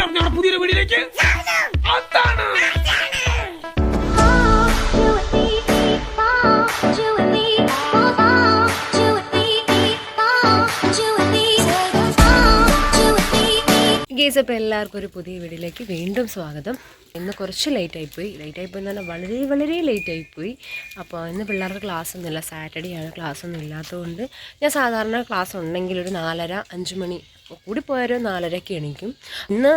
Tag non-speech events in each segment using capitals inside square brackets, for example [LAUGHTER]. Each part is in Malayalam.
എല്ലാവർക്കും നമ്മുടെ പുതിയൊരു വീഡിയോയിലേക്ക് ഗേസ് അപ്പോൾ എല്ലാവർക്കും ഒരു പുതിയ വീഡിയോയിലേക്ക് വീണ്ടും സ്വാഗതം. ഇന്ന് കുറച്ച് ലേറ്റായിപ്പോയി. ലേറ്റായിപ്പോയി എന്ന് പറഞ്ഞാൽ വളരെ വളരെ ലേറ്റായിപ്പോയി. അപ്പോൾ ഇന്ന് പിള്ളേർക്ക് ക്ലാസ് ഒന്നുമില്ല സാറ്റർഡേ ആണ് ക്ലാസ് ഒന്നും ഇല്ലാത്തതുകൊണ്ട് ഞാൻ സാധാരണ ക്ലാസ് ഉണ്ടെങ്കിൽ ഒരു നാലര അഞ്ച് മണി കൂടി കൂടിപ്പോയൊരു നാലരയ്ക്ക് എണീക്കും. ഇന്ന്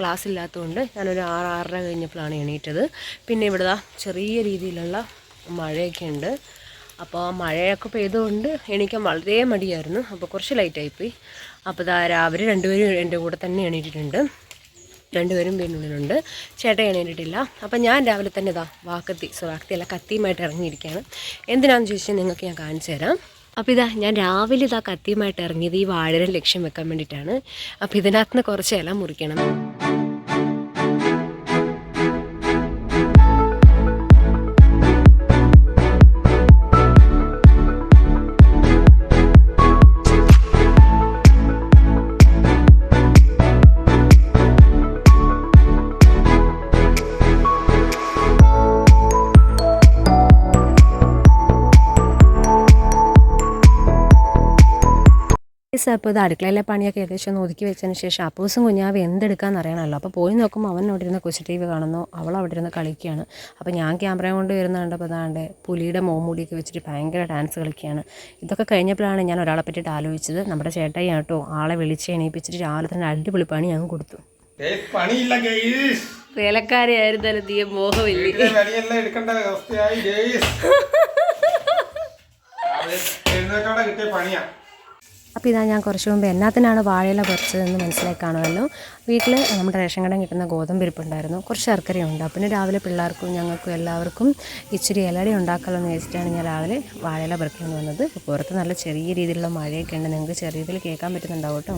ക്ലാസ് ഇല്ലാത്തതുകൊണ്ട് ഞാനൊരു ആറ് ആറര കഴിഞ്ഞപ്പോഴാണ് എണീറ്റത്. പിന്നെ ഇവിടെ ചെറിയ രീതിയിലുള്ള മഴയൊക്കെ ഉണ്ട്. അപ്പോൾ മഴയൊക്കെ പെയ്തുകൊണ്ട് എണീക്കാൻ വളരെ മടിയായിരുന്നു. അപ്പോൾ കുറച്ച് ലേറ്റായിപ്പോയി. അപ്പോൾ ഇതാ രാവിലെ രണ്ടുപേരും എന്റെ കൂടെ തന്നെ എണീറ്റിട്ടുണ്ട്. രണ്ടുപേരും വീടിനുള്ളിലുണ്ട് ചേട്ടൻ എണീറ്റിട്ടില്ല. അപ്പം ഞാൻ രാവിലെ തന്നെ ഇതാ വാക്കത്തി സോ വാക്കത്തിയല്ല കത്തിയുമായിട്ട് ഇറങ്ങിയിരിക്കുകയാണ്. എന്തിനാണെന്ന് ചോദിച്ചാൽ നിങ്ങൾക്ക് ഞാൻ കാണിച്ചു തരാം. അപ്പോൾ ഇതാ ഞാൻ രാവിലെ ഇതാ കത്തിയുമായിട്ട് ഇറങ്ങിയത് ഈ വാഴരം ലക്ഷ്യം വെക്കാൻ വേണ്ടിയിട്ടാണ്. അപ്പോൾ ഇതിനകത്ത് നിന്ന് കുറച്ച് ഇല മുറിക്കണം. ഗൈസ് അപ്പോൾ ഇത് അടുക്കളയിലെ പണിയൊക്കെ ഏകദേശം ഒന്ന് ഒതുക്കി വെച്ചതിന് ശേഷം അപ്പൂസും കുഞ്ഞാവ് എന്തെടുക്കാന്ന് അറിയണമല്ലോ. അപ്പോൾ പോയി നോക്കുമ്പോൾ അവൻ അവിടെ ഇരുന്ന് കൊച്ചു ടി വി കാണുന്നു. അവൾ അവിടെ ഇരുന്ന് കളിക്കുകയാണ്. അപ്പോൾ ഞാൻ ക്യാമറ കൊണ്ട് വരുന്ന കണ്ടപ്പോൾ അതാണ്ട് പുലിയുടെ മോമുടിയൊക്കെ വെച്ചിട്ട് ഭയങ്കര ഡാൻസ് കളിക്കുകയാണ്. ഇതൊക്കെ കഴിഞ്ഞപ്പോഴാണ് ഞാൻ ഒരാളെ പറ്റിയിട്ട് ആലോചിച്ചത്. നമ്മുടെ ചേട്ടായി കേട്ടോ ആളെ വിളിച്ച് എണീപ്പിച്ചിട്ട് രാവിലെ തന്നെ അടിപൊളി പണി ഞങ്ങൾ കൊടുത്തു. പണിയില്ല ഗെയ്സ്. വേലക്കാരിയായിരുന്നാലും തീയ മോഹമില്ല? എടുക്കേണ്ട അവസ്ഥയായി [LAUGHS] കിട്ടിയ പണിയാ. അപ്പോൾ ഇതാ ഞാൻ കുറച്ച് മുമ്പ് എന്നാത്തിനാണ് വാഴയില പറിച്ചതെന്ന് മനസ്സിലായി കാണുമല്ലോ വീട്ടിൽ നമ്മുടെ റേഷൻ കടയിൽ കിട്ടുന്ന ഗോതമ്പ് ഇരിപ്പുണ്ടായിരുന്നു. കുറച്ച് ശർക്കരയുണ്ട് അപ്പം പിന്നെ രാവിലെ പിള്ളേർക്കും ഞങ്ങൾക്കും എല്ലാവർക്കും ഇച്ചിരി ഇലടി ഉണ്ടാക്കാമല്ലോ എന്ന് വെച്ചിട്ടാണ് ഞാൻ രാവിലെ വാഴയില പറിക്കാൻ വന്നത്. പുറത്ത് നല്ല ചെറിയ രീതിയിലുള്ള മഴയൊക്കെ ഉണ്ട്. നിങ്ങൾക്ക് ചെറിയ രീതിയിൽ കേൾക്കാൻ പറ്റുന്നുണ്ടാവും കേട്ടോ.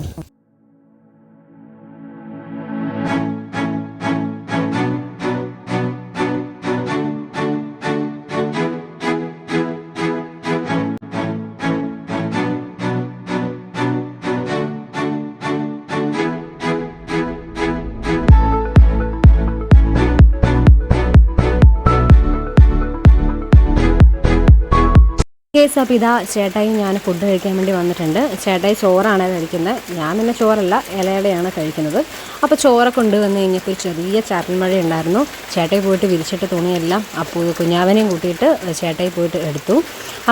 കേസ് അപ്പോൾ ഇതാ ചേട്ടായി ഞാൻ ഫുഡ് കഴിക്കാൻ വേണ്ടി വന്നിട്ടുണ്ട്. ചേട്ടായി ചോറാണ് കഴിക്കുന്നത്. ഞാൻ പിന്നെ ചോറല്ല ഇലയുടെയാണ് കഴിക്കുന്നത്. അപ്പോൾ ചോറ കൊണ്ടുവന്ന് കഴിഞ്ഞപ്പോൾ ഒരു ചെറിയ ചാറ്റൽ മഴ ഉണ്ടായിരുന്നു. ചേട്ടായി പോയിട്ട് വിരിച്ചിട്ട് തുണിയെല്ലാം അപ്പോൾ കുഞ്ഞാവനെയും കൂട്ടിയിട്ട് ചേട്ടായി പോയിട്ട് എടുത്തു.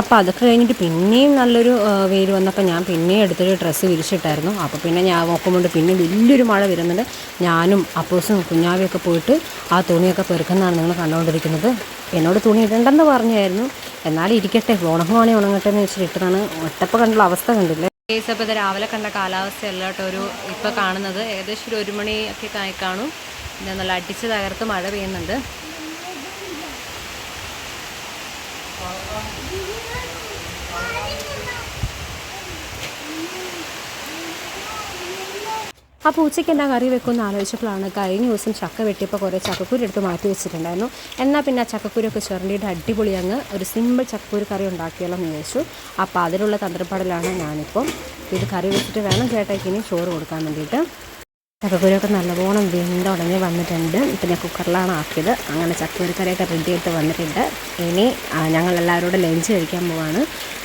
അപ്പോൾ അതൊക്കെ കഴിഞ്ഞിട്ട് പിന്നെയും നല്ലൊരു വെയിൽ വന്നപ്പോൾ ഞാൻ പിന്നെയും എടുത്തൊരു ഡ്രസ്സ് വിരിച്ചിട്ടായിരുന്നു. അപ്പോൾ പിന്നെ ഞാൻ നോക്കുമ്പോൾ പിന്നെ വലിയൊരു മഴ വരുന്നുണ്ട്. ഞാനും അപ്പോസും കുഞ്ഞാവിയൊക്കെ പോയിട്ട് ആ തുണിയൊക്കെ പെറുക്കുന്നതാണ് നിങ്ങൾ കണ്ടുകൊണ്ടിരിക്കുന്നത് എന്നോട് തുണി ഇടണ്ടെന്ന് പറഞ്ഞായിരുന്നു. എന്നാലും ഇരിക്കട്ടെ ഉണങ്ങുവാണെ ഉണങ്ങട്ടെ എന്ന് വെച്ചിട്ടിട്ടതാണ് ഒറ്റപ്പ് കണ്ടുള്ള അവസ്ഥ കണ്ടില്ലേ? കേസ് അപ്പോൾ ഇത് രാവിലെ കണ്ട കാലാവസ്ഥയല്ല കേട്ടോ ഒരു ഇപ്പോൾ കാണുന്നത്. ഏകദേശം ഒരു ഒരു മണി ഒക്കെ ആയി കാണും. പിന്നെ നല്ല അടിച്ച് തകർത്ത് മഴ പെയ്യുന്നുണ്ട്. അപ്പോൾ ഉച്ചയ്ക്ക് എന്താ കറി വെക്കുമെന്ന് ആലോചിച്ചപ്പോഴാണ് കഴിഞ്ഞ ദിവസം ചക്ക വെട്ടിയപ്പോൾ കുറേ ചക്കക്കുരു എടുത്ത് മാറ്റി വെച്ചിട്ടുണ്ടായിരുന്നു. എന്നാൽ പിന്നെ ആ ചക്കക്കുരൊക്കെ ചുരണ്ടിയിട്ട് അടിപൊളി അങ്ങ് ഒരു സിമ്പിൾ ചക്കക്കുരു കറി ഉണ്ടാക്കിയാലോ എന്ന് വിചാരിച്ചു. അപ്പോൾ അതിലുള്ള തന്ത്രപ്പാടിലാണ് ഞാനിപ്പോൾ ഇത് കറി വെച്ചിട്ട് വേണം ചേട്ടയ്ക്ക് ഇനി ചോറ് കൊടുക്കാൻ വേണ്ടിയിട്ട്. ചക്കക്കുരൊക്കെ നല്ലവണ്ണം വെന്തുടങ്ങി വന്നിട്ടുണ്ട്. പിന്നെ കുക്കറിലാണ് ആക്കിയത്. അങ്ങനെ ചക്കക്കുരു കറിയൊക്കെ റെഡി ആയിട്ട് വന്നിട്ടുണ്ട്. ഇനി ഞങ്ങൾ എല്ലാവരും കൂടെ ലഞ്ച് കഴിക്കാൻ പോവാണ്.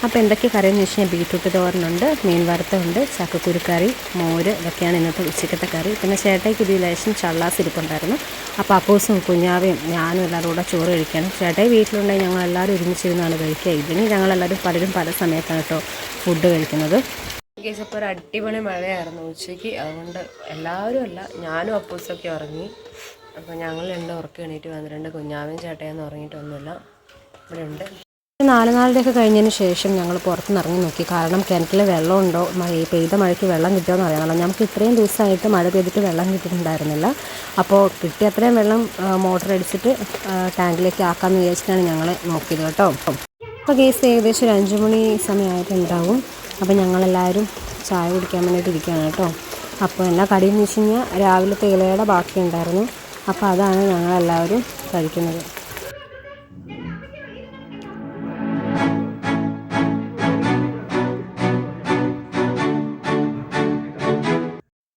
അപ്പോൾ എന്തൊക്കെ കറിയെന്ന് വെച്ച് കഴിഞ്ഞാൽ ബീട്രൂട്ട് തോരനുണ്ട് മീൻ വറുത്തുണ്ട് ചക്കക്കുരുക്കറി മോര് ഇതൊക്കെയാണ് ഇന്നത്തെ ഉച്ചക്കത്തെ കറി. പിന്നെ ചേട്ടയ്ക്ക് ഇതിൽ ലേശം ചള്ളാസ് ഇരിപ്പുണ്ടായിരുന്നു. അപ്പോൾ അപ്പൂസും കുഞ്ഞാവയും ഞാനും എല്ലാവരും കൂടെ ചോറ് കഴിക്കണം. ചേട്ടായി വീട്ടിലുണ്ടെങ്കിൽ ഞങ്ങൾ എല്ലാവരും ഒരുമിച്ചിരുന്നാണ് കഴിക്കുക. ഇതിന് ഞങ്ങളെല്ലാവരും പലരും പല സമയത്താണ് കേട്ടോ ഫുഡ് കഴിക്കുന്നത്. കേസ് ഇപ്പോൾ ഒരു അടിപൊളി മഴയായിരുന്നു ഉച്ചയ്ക്ക്. അതുകൊണ്ട് എല്ലാവരും അല്ല ഞാനും അപ്പൂസൊക്കെ ഉറങ്ങി. അപ്പോൾ ഞങ്ങൾ രണ്ട് ഉറക്കം എണീറ്റ് വന്നിട്ടുണ്ട് കുഞ്ഞാവും ചേട്ടയെന്ന് ഉറങ്ങിയിട്ടൊന്നുമില്ല. ഇവിടെ ഉണ്ട്. നാല് നാലരയൊക്കെ കഴിഞ്ഞതിന് ശേഷം ഞങ്ങൾ പുറത്തുനിന്ന് ഇറങ്ങി നോക്കി. കാരണം കിണറ്റിൽ വെള്ളമുണ്ടോ? മഴ പെയ്ത മഴയ്ക്ക് വെള്ളം കിട്ടുമോ അറിയാമല്ലോ. നമുക്ക് ഇത്രയും ദിവസമായിട്ട് മഴ പെയ്തിട്ട് വെള്ളം കിട്ടിയിട്ടുണ്ടായിരുന്നില്ല. അപ്പോൾ കിട്ടിയ അത്രയും വെള്ളം മോട്ടർ അടിച്ചിട്ട് ടാങ്കിലേക്ക് ആക്കാമെന്ന് വിചാരിച്ചിട്ടാണ് ഞങ്ങൾ നോക്കിയത് കേട്ടോ. അപ്പോൾ കേസ് ഏകദേശം ഒരു അഞ്ച് മണി സമയമായിട്ടുണ്ടാവും. അപ്പോൾ ഞങ്ങളെല്ലാവരും ചായ കുടിക്കാൻ വേണ്ടിയിട്ട് ഇരിക്കുകയാണ് കേട്ടോ. അപ്പോൾ എന്നാ കടിയെന്ന് വെച്ച് കഴിഞ്ഞാൽ രാവിലത്തെ ഇലയുടെ ബാക്കി ഉണ്ടായിരുന്നു അപ്പോൾ അതാണ് ഞങ്ങളെല്ലാവരും കഴിക്കുന്നത്.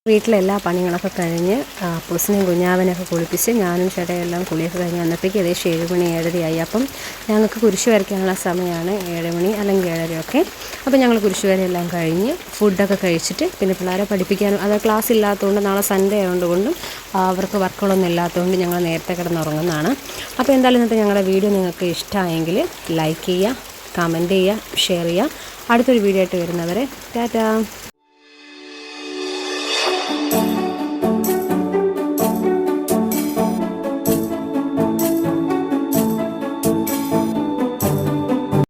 വീട്ടിലെ എല്ലാ പണികളൊക്കെ കഴിഞ്ഞ് ആ, പുസിനെയും കുഞ്ഞാവനൊക്കെ കുളിപ്പിച്ച് ഞാനും ചേട്ടയെല്ലാം കുളിയൊക്കെ കഴിഞ്ഞ് വന്നപ്പോഴേക്കും ഏകദേശം ഏഴ് മണി ഏഴരയായി. അപ്പം ഞങ്ങൾക്ക് കുരിശ് വരയ്ക്കാനുള്ള സമയമാണ് ഏഴ് മണി അല്ലെങ്കിൽ ഏഴരയൊക്കെ. അപ്പം ഞങ്ങൾ കുരിശ് വരയെല്ലാം കഴിഞ്ഞ് ഫുഡൊക്കെ കഴിച്ചിട്ട് പിന്നെ പിള്ളേരെ പഠിപ്പിക്കാനും അത് ക്ലാസ് ഇല്ലാത്തതുകൊണ്ട് നാളെ സൺഡേ ആയതുകൊണ്ടും അവർക്ക് വർക്കുകളൊന്നും ഇല്ലാത്തതുകൊണ്ട് ഞങ്ങൾ നേരത്തെ കിടന്നുറങ്ങുന്നതാണ്. അപ്പോൾ എന്തായാലും ഇന്നത്തെ ഞങ്ങളുടെ വീഡിയോ നിങ്ങൾക്ക് ഇഷ്ടമായെങ്കിൽ ലൈക്ക് ചെയ്യുക കമന്റ് ചെയ്യുക ഷെയർ ചെയ്യുക. അടുത്തൊരു വീഡിയോ ആയിട്ട് വരുന്നവരെ ടാറ്റാ. Thank you.